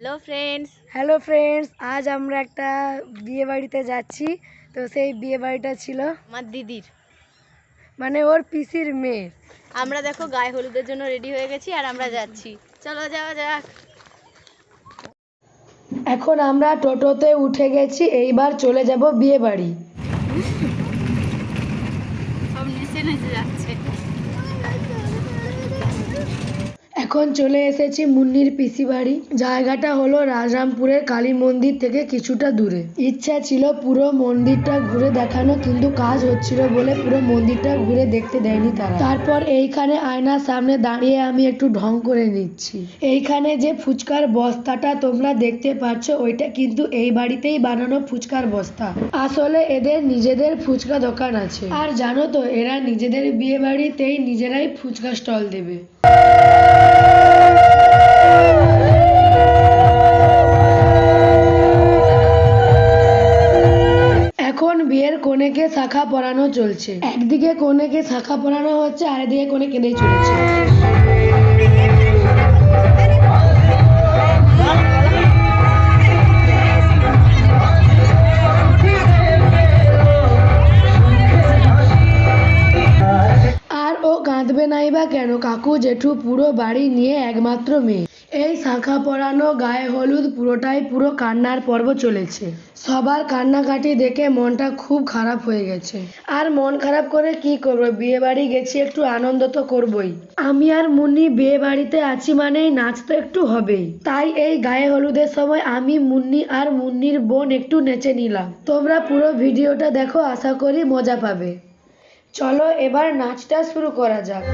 Hello friends hello friends আজ আমরা একটা বিয়ে বাড়িতে যাচ্ছি। তো সেই বিয়ে বাড়িটা ছিল আমার দিদির। মানে ওর পিসির মেয়ে আমরা দেখো গায়ে হলুদের জন্য রেডি হয়ে গেছি আর আমরা যাচ্ছি। চলো যাওয়া যাক। এখন আমরা টোটোতে উঠে গেছি এইবার চলে যাব বিয়ে বাড়ি। সব নেচে নেচে যাচ্ছে। এখন চলে এসেছি মুন্নির পিসি বাড়ি। জায়গাটা হলো রাজরামপুরের কালী মন্দির থেকে কিছুটা দূরে। ইচ্ছা ছিল পুরো মন্দিরটা ঘুরে দেখানো, কিন্তু কাজ হচ্ছিল বলে পুরো মন্দিরটা ঘুরে দেখতে দেয়নি তারা। তারপর এইখানে আয়নার সামনে দাঁড়িয়ে আমি একটু ঢং করে নিচ্ছি। এইখানে যে ফুচকার বস্তাটা তোমরা দেখতে পাচ্ছ, ওইটা কিন্তু এই বাড়িতেই বানানো ফুচকার বস্তা। আসলে এদের নিজেদের ফুচকা দোকান আছে। আর জানো তো, এরা নিজেদের বিয়ে বাড়িতেই নিজেরাই ফুচকা স্টল দেবে। শাখা পরানো চলছে। একদিকে কনেকে শাখা পরানো হচ্ছে আর এদিকে কনে কেঁদেই চলেছে। আর ও কাঁদবে নাই বা কেন? কাকু জেঠু পুরো বাড়ি নিয়ে একমাত্র মেয়ে। এই শাখা পরানো গায়ে হলুদ পুরোটাই পুরো কান্নার পর্ব চলেছে। সবার কান্নাকাটি দেখে মনটা খুব খারাপ হয়ে গেছে। আর মন খারাপ করে কি করব? বিয়ে বাড়ি গেছি, একটু আনন্দ তো করবই। আমি আর মুন্নি বিয়ে বাড়িতে আছি মানেই নাচ তো একটু হবেই। তাই এই গায়ে হলুদের সময় আমি, মুন্নি আর মুন্নির বোন একটু নেচে নিলাম। তোমরা পুরো ভিডিওটা দেখো, আশা করি মজা পাবে। চলো এবার নাচটা শুরু করা যাক।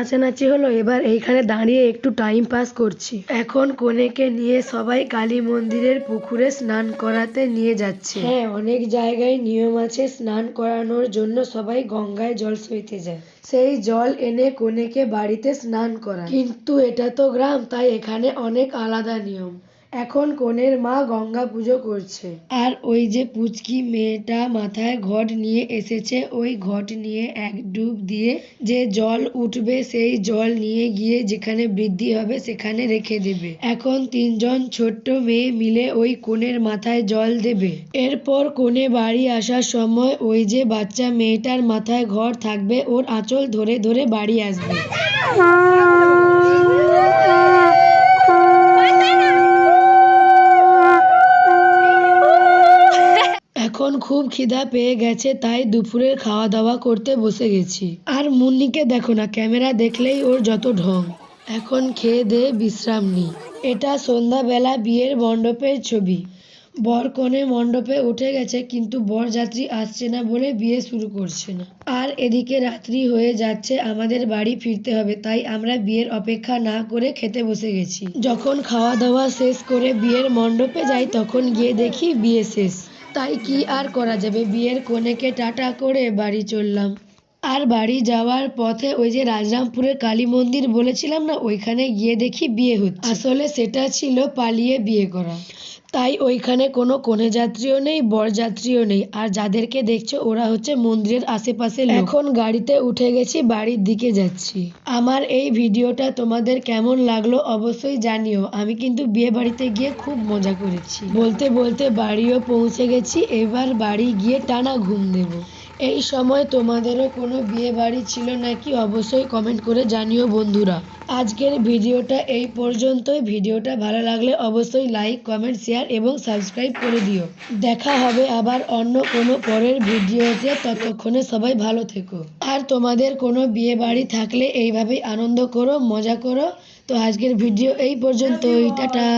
নাচানাচি হলো, এবার এইখানে দাঁড়িয়ে একটু টাইম পাস করছি। এখন কনেকে নিয়ে সবাই কালী মন্দিরের পুকুরে স্নান করাতে নিয়ে যাচ্ছে। হ্যাঁ অনেক জায়গায় নিয়ম আছে স্নান করানোর জন্য সবাই গঙ্গায় জল সইতে যায়। সেই জল এনে কনেকে বাড়িতে স্নান করা কিন্তু এটা তো গ্রাম, তাই এখানে অনেক আলাদা নিয়ম। এখন কনের মা গঙ্গা পুজো করছে। আর ওই যে পুচকি মেয়েটা মাথায় ঘট নিয়ে এসেছে ওই ঘট নিয়ে এক ডুব দিয়ে যে জল উঠবে সেই জল নিয়ে গিয়ে যেখানে বৃদ্ধি হবে সেখানে রেখে দেবে। এখন তিনজন ছোট্ট মেয়ে মিলে ওই কোণের মাথায় জল দেবে। এরপর কোণে বাড়ি আসার সময় ওই যে বাচ্চা মেয়েটার মাথায় ঘর থাকবে ওর আঁচল ধরে ধরে বাড়ি আসবে। এখন খুব খিদা পেয়ে গেছে, তাই দুপুরের খাওয়া দাওয়া করতে বসে গেছি। আর মুন্নিকে দেখো না, ক্যামেরা দেখলেই ওর যত ঢং। এখন খেয়ে দে বিশ্রাম নি। এটা সন্ধ্যাবেলা বিয়ের মণ্ডপের ছবি। বর কনে মণ্ডপে উঠে গেছে, কিন্তু বরযাত্রী আসছে না বলে বিয়ে শুরু করছে না। আর এদিকে রাত্রি হয়ে যাচ্ছে, আমাদের বাড়ি ফিরতে হবে, তাই আমরা বিয়ের অপেক্ষা না করে খেতে বসে গেছি। যখন খাওয়া দাওয়া শেষ করে বিয়ের মণ্ডপে যাই, তখন গিয়ে দেখি বিয়ে শেষ। তাই কি আর করা যাবে? বিয়ের কনেকে টাটা করে বাড়ি চললাম। আর বাড়ি যাওয়ার পথে ওই যে রাজরামপুরের কালী মন্দির বলেছিলাম না, ওইখানে গিয়ে দেখি বিয়ে হচ্ছে। আসলে সেটা ছিল পালিয়ে বিয়ে করা। তাই ওইখানে কোনো কনে যাত্রীও নেই বরযাত্রীও নেই। আর যাদেরকে দেখছ, ওরা হচ্ছে মন্দিরের আশেপাশে এখন গাড়িতে উঠে গেছি, বাড়ির দিকে যাচ্ছি। আমার এই ভিডিওটা তোমাদের কেমন লাগল অবশ্যই জানিও। আমি কিন্তু বিয়ে বাড়িতে গিয়ে খুব মজা করেছি। বলতে বলতে বাড়িও পৌঁছে গেছি, এবার বাড়ি গিয়ে টানা ঘুম দেব। এই সময় তোমাদেরও কোনো বিয়ে বাড়ি ছিল নাকি অবশ্যই কমেন্ট করে জানিও বন্ধুরা। আজকের ভিডিওটা এই পর্যন্তই। ভিডিওটা ভালো লাগলে অবশ্যই লাইক, কমেন্ট, শেয়ার এবং সাবস্ক্রাইব করে দিও। দেখা হবে আবার অন্য কোনো পরের ভিডিওতে। ততক্ষণে সবাই ভালো থেকো। আর তোমাদের কোনো বিয়ে বাড়ি থাকলে এইভাবেই আনন্দ করো, মজা করো। তো আজকের ভিডিও এই পর্যন্তই। টাটা।